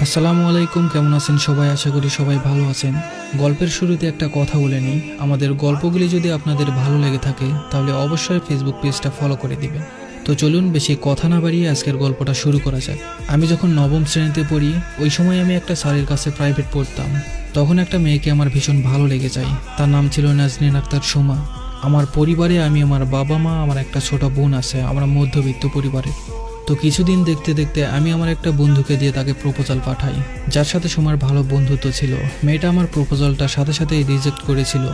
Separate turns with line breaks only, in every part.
আসসালামু আলাইকুম, কেমন আছেন সবাই? আশা করি সবাই ভালো আছেন। গল্পের শুরুতে একটা কথা বলে নিই। আমাদের গল্পগুলি যদি আপনাদের ভালো লেগে থাকে, তাহলে অবশ্যই ফেসবুক পেজটা ফলো করে দিবেন। তো চলুন বেশি কথা না বাড়িয়ে আজকের গল্পটা শুরু করা যাক। আমি যখন নবম শ্রেণীতে পড়ি, ওই সময় আমি একটা স্যারের কাছে প্রাইভেট পড়তাম। তখন একটা মেয়েকে আমার ভীষণ ভালো লেগে যায়। তার নাম ছিল নাজনীন আক্তার সোমা। আমার পরিবারে আমি, আমার বাবা মা, আমার একটা ছোট বোন আছে, আমরা মধ্যবিত্ত পরিবারের। তো কিছুদিন দেখতে দেখতে আমি আমার একটা বন্ধুকে দিয়ে তাকে প্রপোজাল পাঠাই, যার সাথে সোমার ভালো বন্ধুত্ব ছিল। মেয়েটা আমার প্রপোজালটা সাথে সাথেই রিজেক্ট করেছিল।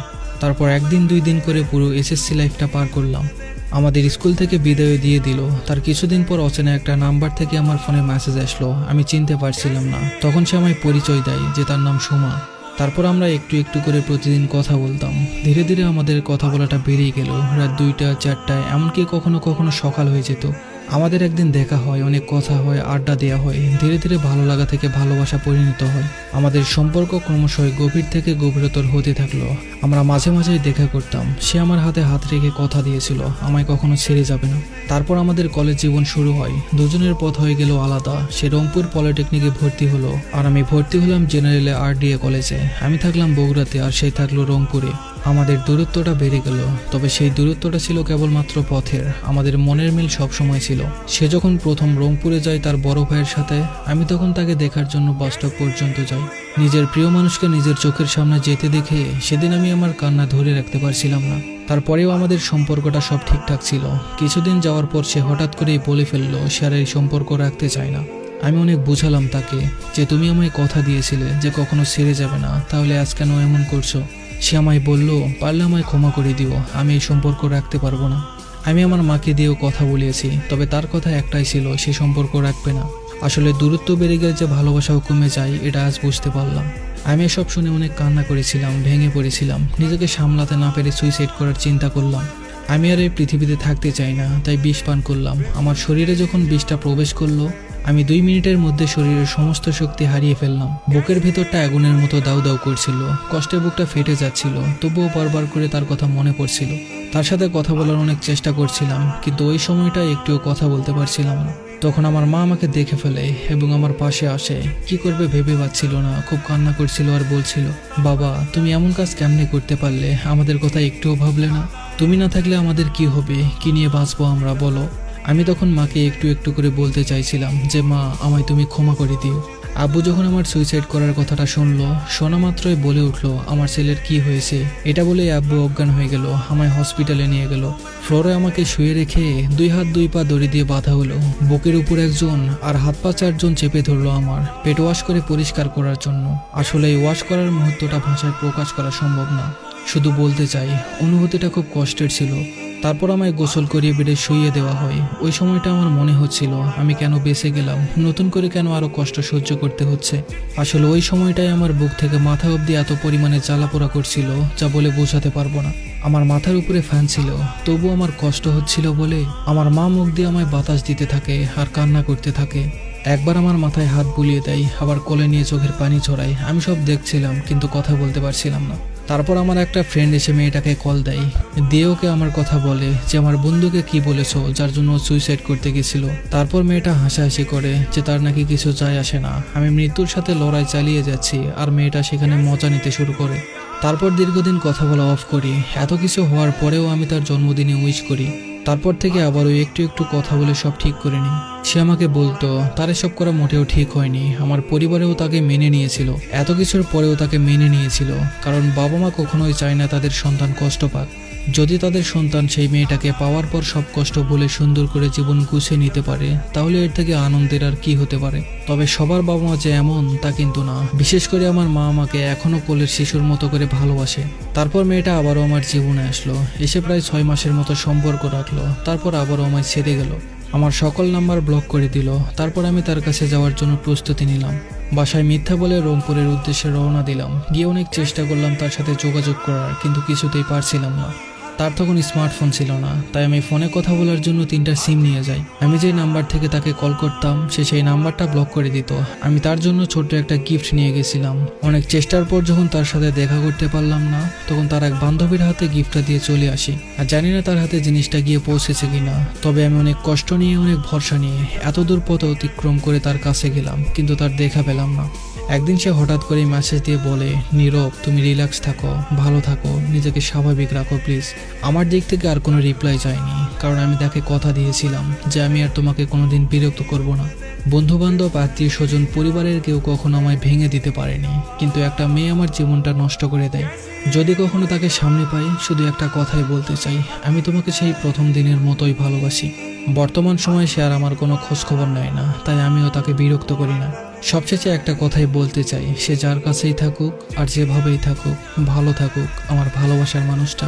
তারপর একদিন দুই দিন করে পুরো এসএসসি লাইফটা পার করলাম। আমাদের স্কুল থেকে বিদায় দিয়ে দিল। তার কিছুদিন পর অচেনা একটা নাম্বার থেকে আমার ফোনে মেসেজ আসলো। আমি চিনতে পারছিলাম না। তখন সে আমায় পরিচয় দেয় যে তার নাম সোমা। তারপর আমরা একটু একটু করে প্রতিদিন কথা বলতাম। ধীরে ধীরে আমাদের কথা বলাটা বেড়েই গেল। রাত দুইটা, চারটায়, এমনকি কখনো কখনো সকাল হয়ে যেত। আমাদের একদিন দেখা হয়, অনেক কথা হয়, আড্ডা দেওয়া হয়, ধীরে ধীরে ভালো লাগা থেকে ভালোবাসা পরিণত হয়। আমাদের সম্পর্ক ক্রমশই গভীর থেকে গভীরতর হতে থাকল। আমরা মাঝে মাঝেই দেখা করতাম। সে আমার হাতে হাত রেখে কথা দিয়েছিল, আমায় কখনো ছেড়ে যাবে না। তারপর আমাদের কলেজ জীবন শুরু হয়। দুজনের পথ হয়ে গেল আলাদা। সে রংপুর পলিটেকনিকে ভর্তি হলো। আর আমি ভর্তি হলাম জেনারেলে আর আরডিএ কলেজে আমি থাকলাম বগুড়াতে, আর সে থাকল রংপুরে। আমাদের দূরত্বটা বেড়ে গেল, তবে সেই দূরত্বটা ছিল কেবলমাত্র পথের, আমাদের মনের মিল সব সময় ছিল। সে যখন প্রথম রংপুরে যায় তার বড় ভাইয়ের সাথে, আমি তখন তাকে দেখার জন্য বাসস্টপ পর্যন্ত যাই। নিজের প্রিয় মানুষকে নিজের চোখের সামনে যেতে দেখে সেদিন আমি আমার কান্না ধরে রাখতে পারছিলাম না। তারপরেও আমাদের সম্পর্কটা সব ঠিকঠাক ছিল। কিছুদিন যাওয়ার পর সে হঠাৎ করেই বলে ফেলল সে আর এই সম্পর্ক রাখতে চায় না। আমি অনেক বুঝালাম তাকে যে, তুমি আমায় কথা দিয়েছিলে যে, কখনো ছেড়ে যাবে না, তাহলে আজ কেন এমন করছ? সে আমায় বলল, পারলে আমায় ক্ষমা করে দিও, আমি এই সম্পর্ক রাখতে পারব না। আমি আমার মাকে দিয়েও কথা বলিয়েছি, তবে তার কথা একটাই ছিল, সে সম্পর্ক রাখবে না। আসলে দূরত্ব বেড়ে গেলে যে ভালোবাসাও কমে যায়, এটা আজ বুঝতে পারলাম। আমি এসব শুনে অনেক কান্না করেছিলাম, ভেঙে পড়েছিলাম, নিজেকে সামলাতে না পেরে সুইসাইড করার চিন্তা করলাম। আমি আর এই পৃথিবীতে থাকতে চাই না, তাই বিষ পান করলাম। আমার শরীরে যখন বিষটা প্রবেশ করল আমি দুই মিনিটের মধ্যে শরীরের সমস্ত শক্তি হারিয়ে ফেললাম। বুকের ভেতরটা আগুনের মতো দাউ দাউ করছিল। কষ্টে বুকটা ফেটে যাচ্ছিল, তবুও বারবার করে তার কথা মনে পড়ছিল। তার সাথে কথা বলার অনেক চেষ্টা করছিলাম, কিন্তু ওই সময়টা একটুও কথা বলতে পারছিলাম না। তখন আমার মা আমাকে দেখে ফেলে এবং আমার পাশে আসে। কি করবে ভেবে পাচ্ছিল না, খুব কান্না করছিল আর বলছিল, বাবা, তুমি এমন কাজ কেমনে করতে পারলে? আমাদের কথা একটুও ভাবলে না? তুমি না থাকলে আমাদের কি হবে? কি নিয়ে বাঁচবো আমরা, বলো। আমি তখন মাকে একটু একটু করে বলতে চাইছিলাম যে, মা, আমায় তুমি ক্ষমা করে দিও। আব্বু যখন আমার সুইসাইড করার কথাটা শুনলো, শোনা মাত্রই বলে উঠল, আমার ছেলের কি হয়েছে? এটা বলে আব্বু অজ্ঞান হয়ে গেল, আমায় হসপিটালে নিয়ে গেল। ফ্লোরে আমাকে শুয়ে রেখে দুই হাত দুই পা দড়ি দিয়ে বাঁধা হলো। বুকের উপর একজন আর হাত পা চারজন চেপে ধরলো আমার, পেট ওয়াশ করে পরিষ্কার করার জন্য। আসলে এই ওয়াশ করার মুহূর্তটা ভাষায় প্রকাশ করা সম্ভব না। শুধু বলতে চাই, অনুভূতিটা খুব কষ্টের ছিল। তারপর আমায় গোসল করিয়ে বেডে শুইয়ে দেওয়া হয়। ওই সময়টা আমার মনে হচ্ছিল, আমি কেন বেঁচে গেলাম? নতুন করে কেন আরও কষ্ট সহ্য করতে হচ্ছে? আসলে ওই সময়টাই আমার বুক থেকে মাথা অবধি এত পরিমাণে জ্বালাপোড়া করছিল, যা বলে বোঝাতে পারব না। আমার মাথার উপরে ফ্যান ছিল তবু আমার কষ্ট হচ্ছিল বলে আমার মা মুখ দিয়ে আমায় বাতাস দিতে থাকে আর কান্না করতে থাকে। একবার আমার মাথায় হাত বুলিয়ে দেয়, আবার কোলে নিয়ে চোখের পানি ছড়ায়। আমি সব দেখছিলাম, কিন্তু কথা বলতে পারছিলাম না। তারপর আমার একটা ফ্রেন্ড এসে মেয়েটাকে কল দেয়। দিয়ে ওকে আমার কথা বলে যে, আমার বন্ধুকে কি বলেছ যার জন্য সুইসাইড করতে গেছিল? তারপর মেয়েটা হাসাহাসি করে যে, তার নাকি কিছু যায় আসে না। আমি মৃত্যুর সাথে লড়াই চালিয়ে যাচ্ছি আর মেয়েটা সেখানে মজা নিতে শুরু করে। তারপর দীর্ঘদিন কথা বলা অফ করি। এত কিছু হওয়ার পরেও আমি তার জন্মদিনে উইশ করি। তারপর থেকে আবার ওই একটু একটু কথা বলে সব ঠিক করে নিই। সে আমাকে বলতো, তার এসব করা মোটেও ঠিক হয়নি। আমার পরিবারেও তাকে মেনে নিয়েছিল। এত কিছুর পরেও তাকে মেনে নিয়েছিল। কারণ বাবা মা কখনোই চায় না তাদের সন্তান কষ্ট পাক। যদি তাদের সন্তান সেই মেয়েটাকে পাওয়ার পর সব কষ্ট ভুলে সুন্দর করে জীবন গুছিয়ে নিতে পারে, তাহলে এর থেকে আনন্দের আর কি হতে পারে? তবে সবার বাবা মা যে এমন, তা কিন্তু না। বিশেষ করে আমার মা আমাকে এখনও কোলের শিশুর মতো করে ভালোবাসে। তারপর মেয়েটা আবারও আমার জীবনে আসলো। এসে প্রায় ছয় মাসের মতো সম্পর্ক রাখল। তারপর আবারও আমায় ছেড়ে গেল। আমার সকল নাম্বার ব্লক করে দিল। তারপর আমি তার কাছে যাওয়ার জন্য প্রস্তুতি নিলাম। বাসায় মিথ্যা বলে রংপুরের উদ্দেশ্যে রওনা দিলাম। গিয়ে অনেক চেষ্টা করলাম তার সাথে যোগাযোগ করার, কিন্তু কিছুতেই পারছিলাম না। তার তখন স্মার্টফোন ছিল না। তাই আমি ফোনে কথা বলার জন্য তিনটা সিম নিয়ে যাই। আমি যে নাম্বার থেকে তাকে কল করতাম, সে সেই নাম্বারটা ব্লক করে দিত। আমি তার জন্য ছোট্ট একটা গিফট নিয়ে গেছিলাম। অনেক চেষ্টার পর যখন তার সাথে দেখা করতে পারলাম না, তখন তার এক বান্ধবীর হাতে গিফটটা দিয়ে চলে আসি। আর জানি না তার হাতে জিনিসটা গিয়ে পৌঁছেছে কিনা। তবে আমি অনেক কষ্ট নিয়ে, অনেক ভরসা নিয়ে এত দূর পথ অতিক্রম করে তার কাছে গেলাম, কিন্তু তার দেখা পেলাম না। একদিন সে হঠাৎ করে মেসেজ দিয়ে বলে, নীরব, তুমি রিল্যাক্স থাকো, ভালো থাকো, নিজেকে স্বাভাবিক রাখো প্লিজ আমার দিক থেকে আর কোনো রিপ্লাই যায়নি কারণ আমি তাকে কথা দিয়েছিলাম যে আমি আর তোমাকে কোনোদিন বিরক্ত করব না। বন্ধু বান্ধব আত্মীয় স্বজন, পরিবারের কেউ কখনো আমায় ভেঙে দিতে পারেনি, কিন্তু একটা মেয়ে আমার জীবনটা নষ্ট করে দেয়। যদি কখনো তাকে সামনে পাই, শুধু একটা কথাই বলতে চাই, আমি তোমাকে সেই প্রথম দিনের মতোই ভালোবাসি। বর্তমান সময়ে সে আর আমার কোনো খোঁজখবর নেয় না, তাই আমিও তাকে বিরক্ত করি না। সবশেষে একটা কথাই বলতে চাই, সে যার কাছেই থাকুক আর যেভাবেই থাকুক, ভালো থাকুক আমার ভালোবাসার মানুষটা।